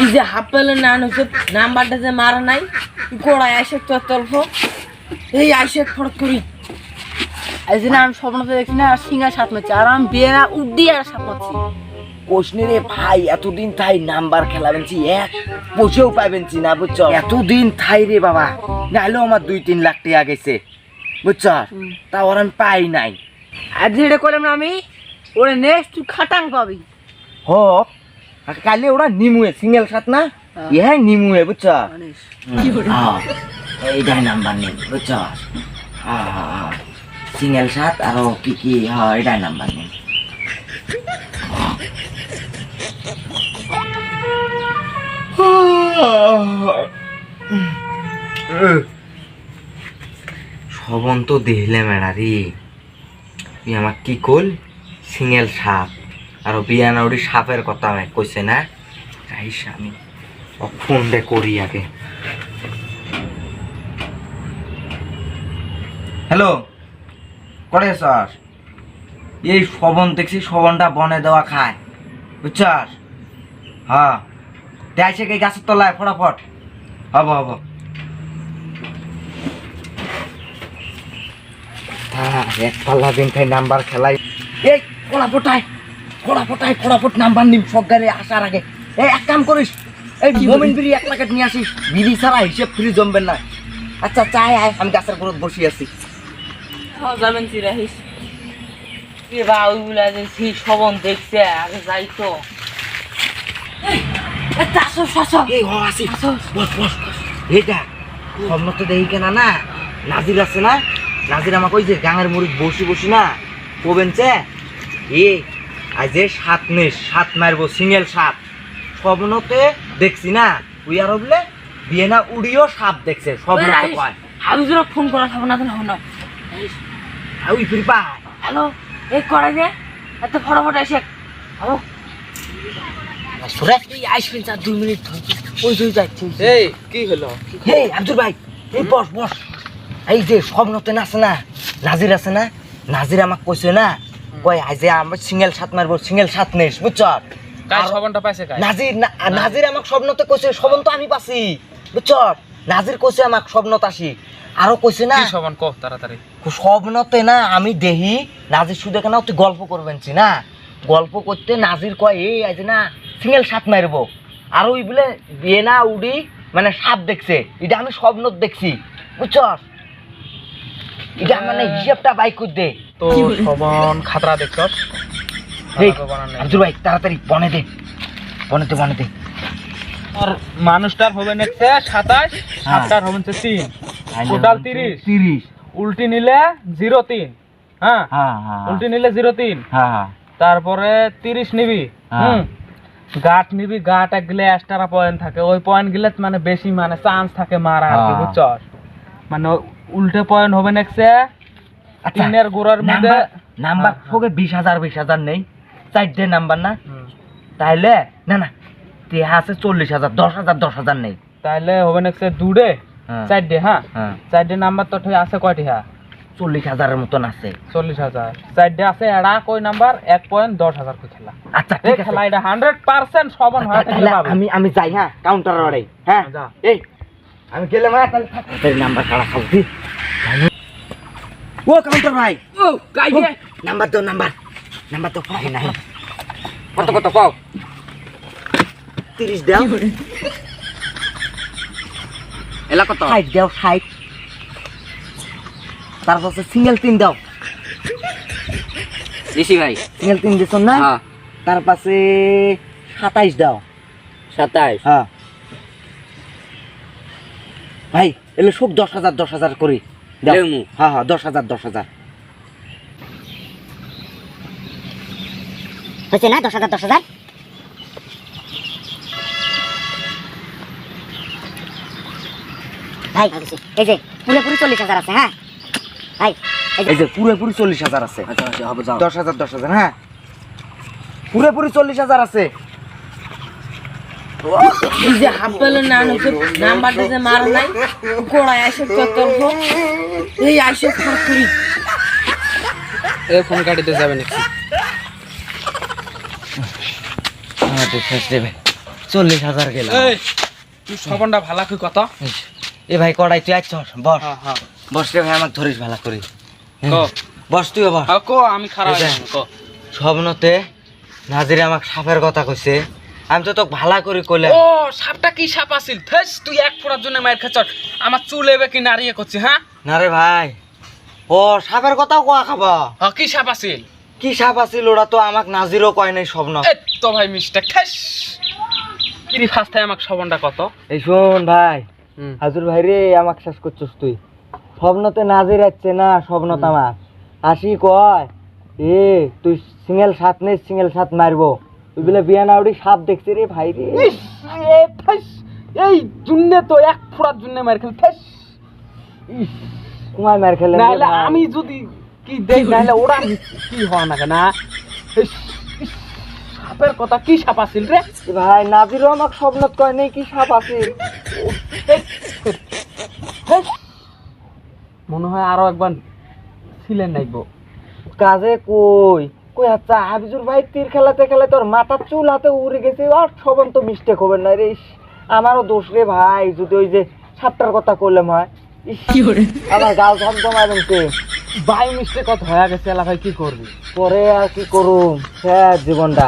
এই যে হাফ পেলের না হচ্ছে নাম্বারটা যে মারা নাই গোড়ায় আইসে তোর তল্প এই আইসে ফড়ক করি এই জন্য আমি স্বপ্নতে দেখছি না সিঙ্গা সাত মারছি আর আমি বিয়ে না উড্ডি আর সাত মারছি কোশনি রে ভাই এতদিন থাই নাম্বার খেলাবেনছি এক পয়সাও পাইবেনছি না বুঝছ? এতদিন থাই রে বাবা নাইলেও আমার দুই তিন লাখ টাকা গেছে বুঝছ? তা ওর আমি পাই নাই। আর যেটা করলাম না আমি ওরে নেক্সট তুই খাটাং পাবি। হোক। কালি ওরা নিমুয়ে সিঙ্গেল সাত না? হ্যাঁ। ইহা নিমুয়ে বুঝছ? এইটাই নাম্বার নেই বুঝছ? সিঙ্গেল সাত আরও কি কি হ্যাঁ এটাই নাম্বার নেই সবন তো দেখলে মেড়া রে। তুই আমার কি কল সিঙ্গেল সাপ আর বিয়ানাউরি সাপের কথা আমি কইছে না? আমি ফোন দে করি আগে। হ্যালো করে স্যার এই শবন দেখছি শবনটা বনে দেওয়া খায়। বুঝছাস? হ্যাঁ। দেয় সে গাছের তলায়? ফটাফট। হব হব। এক পাল্লা দিন নাম্বার খেলাই। এই, কোলা ফোটায়। কোলা ফোট নাম্বার নিম সব গাড়ি আসার আগে। এই এক কাম করিস এই মোমিন বিড়ি এক প্যাকেট নিয়ে আসিস বিড়ি ছাড়া হিসেব ফ্রি জমবেন না। আচ্ছা চাই আয় আমি গাছের গোড়ত বসে আছি। হ্যাঁ যাবেন চিরাহিস বা ওইগুলা যে সেই সবন দেখছে আগে যাই তো। এইটা স্বপ্ন তো দেখি কেনা না। নাজির আছে না? নাজির আমাকে ওই যে গাঙের মুড়ি বসি বসি না। কবেনছে এ আজ যে সাত নেস সাত মারবো সিঙ্গেল সাত। স্বপ্নতে দেখছি না উই আর বলে বিয়ে না উড়িও সাপ দেখছে স্বপ্নতে কয়। হাবিজুর ফোন করা থাকো না কেন না ফিরি পায় হ্যালো এই করে যে এত ফটাফট এসে হ্যালো। চার দুই মিনিট ওই দুই যাচ্ছি এই কি হলো? হে আব্দুল ভাই এই বস বস। এই যে স্বপ্নতে না আছে না নাজির আছে না নাজির আমাকে কইছে না কই আজ আমার সিঙ্গেল সাত মারবো সিঙ্গেল সাত নেস বুঝছ? সবনটা পাইছে নাজির নাজির আমাকে স্বপ্নতে কইছে তো আমি পাছি বুঝছ? নাজির কইছে আমাকে স্বপ্নত আসি আরও কইছে না কি সবন কো তাড়াতাড়ি। স্বপ্নতে না আমি দেহি নাজির শুধু কেন তুই গল্প করবেন না? গল্প করতে নাজির কয় এই আজ না সিঙ্গেল সাত মারবো। আর ওই বলে বিয়ে না উড়ি মানে সাপ দেখছে এটা আমি স্বপ্নত দেখছি বুঝছ? এটা মানে হিসাবটা বাইক করে দে। তো সবন খাতরা। আব্দুল ভাই তাড়াতাড়ি বনে দে। বনে দে বনে দে। আর মানুষটার হবে সাতাশ সাতটার হবে তিন। টোটাল তিরিশ। তিরিশ। উল্টি নিলে জিরো তিন। হ্যাঁ? হ্যাঁ হ্যাঁ। উল্টি নিলে জিরো তিন। হ্যাঁ হ্যাঁ। তারপরে তিরিশ নিবি। হ্যাঁ। হুম? গাট নিবি গাট এক গেলে এক্সট্রা পয়েন্ট থাকে। ওই পয়েন্ট গেলে মানে বেশি মানে চান্স থাকে মারা আর কি হ্যাঁ। বুঝছস? মানে উল্টে পয়েন্ট হবে নেক্সে আচ্ছা গোড়ার মধ্যে নাম্বার নাম্বার হ্যাঁ, ফোকে বিশ হাজার বিশ হাজার নেই। চারটে নাম্বার না? তাইলে না না তেহা আছে চল্লিশ হাজার দশ হাজার দশ হাজার নেই। তাহলে হবে নেক্সে দুডে হ্যাঁ। চারটে হ্যাঁ? হ্যাঁ। চারটে নাম্বার তো আছে কয়টি হ্যাঁ? চল্লিশ হাজারের মতন আছে। চল্লিশ হাজার। চারটে আছে এড়া কই নাম্বার? এক পয়েন্ট দশ হাজার কই খেলা। আচ্ছা ঠিক খেলা এটা হান্ড্রেড পার্সেন্ট হয় আমি আমি যাই হ্যাঁ কাউন্টার হ্যাঁ এই আমি গেলাম হ্যাঁ তাহলে নাম্বার খাব ও কাউন্টার ভাই ও কাই নাম্বার দাও নাম্বার নাম্বার তো পাই নাই কত কত পাও তিরিশ দাও এলা কত ষাট দাও ষাট তারপর সিঙ্গেল তিন দাও দিছি ভাই সিঙ্গেল তিন দিছ না হ্যাঁ তার পাশে সাতাইশ দাও সাতাইশ হ্যাঁ ভাই এলে সব দশ হাজার দশ হাজার করি। হ্যাঁ হ্যাঁ দশ হাজার দশ হাজার। হচ্ছে না? দশ হাজার দশ হাজার? ভাই এই যে পুরোপুরি চল্লিশ হাজার আছে হ্যাঁ? ভাই এই যে পুরোপুরি চল্লিশ হাজার আছে। দশ হাজার দশ হাজার হ্যাঁ? পুরোপুরি চল্লিশ হাজার আছে। যে হাফ না হচ্ছে নাম্বারটা যে মারা নাই গোড়ায় তোর তল্প এই আইসে ফড়ক করি এ ফোন কাটিতে যাবে নাকি? আমাদের শেষ দেবে। চল্লিশ হাজার গেল এই তুই সবনটা ভালা কই কত এ ভাই কড়াই তুই আয় চল বস। হ্যাঁ হ্যাঁ। বস রে ভাই আমাকে ধরিস ভালো করি। ক বস তুই বস। হ্যাঁ, কো আমি খারাপ স্বপ্নতে নাজিরে আমাকে সাপের কথা কইছে। আমি তো তোকে ভালা করে কইলাম। ও সাপটা কি সাপ আছিল? থেস তুই এক ফোড়ার জন্য মায়ের খাচ্ছ। আমার চুল এবে কি নাড়িয়ে করছি হ্যাঁ? না রে ভাই। ও সাপের কথাও কোয়া খাবা? হ্যাঁ, কি সাপ আছিল? কি সাপ আছিল ওরা তো আমাকে নাজিরও কয় নাই স্বপ্ন। তো ভাই মিস্টেক থেস। কিরি ফার্স্ট আমাকে সবনটা কত? এই শোন ভাই হাজুর ভাই রে আমাকে শেষ করছিস তুই। স্বপ্নতে নাজির আসছে না স্বপ্নতে আমার। আসি কয় এ তুই সিঙ্গেল সাত নেই সিঙ্গেল সাত মারবো। তুই বলে বিয়া না উড়ি সাপ দেখছি রে ভাই রে। এই জুন্নে তো এক ফোড়ার জন্য মায়ের খেল থেস কুমার মার খেলে নাহলে আমি যদি কি দেই নাহলে ওরা কি হয় না? ইস, সাপের কথা কি সাপ আছিল রে? ভাই নাজিরও আমাকে স্বপ্নত কয় নেই কি সাপ আছে হেস। মনে হয় আরও একবার ছিলেন নাইবো। কাজে কই? কই আচ্ছা হাবিজুর ভাই তীর খেলাতে খেলাতে ওর মাথার চুল হাতে উড়ে গেছে আর সবন তো মিস্টেক হবেন না রে আমারও দোষ রে ভাই যদি ওই যে সাতটার কথা করলাম হয় আমার গাল ধমধমায় বেনছে ভাই মিস্টেক কথা হয়ে গেছে এলা ভাই কি করবি? পরে আর কি করুম? শেষ জীবনটা।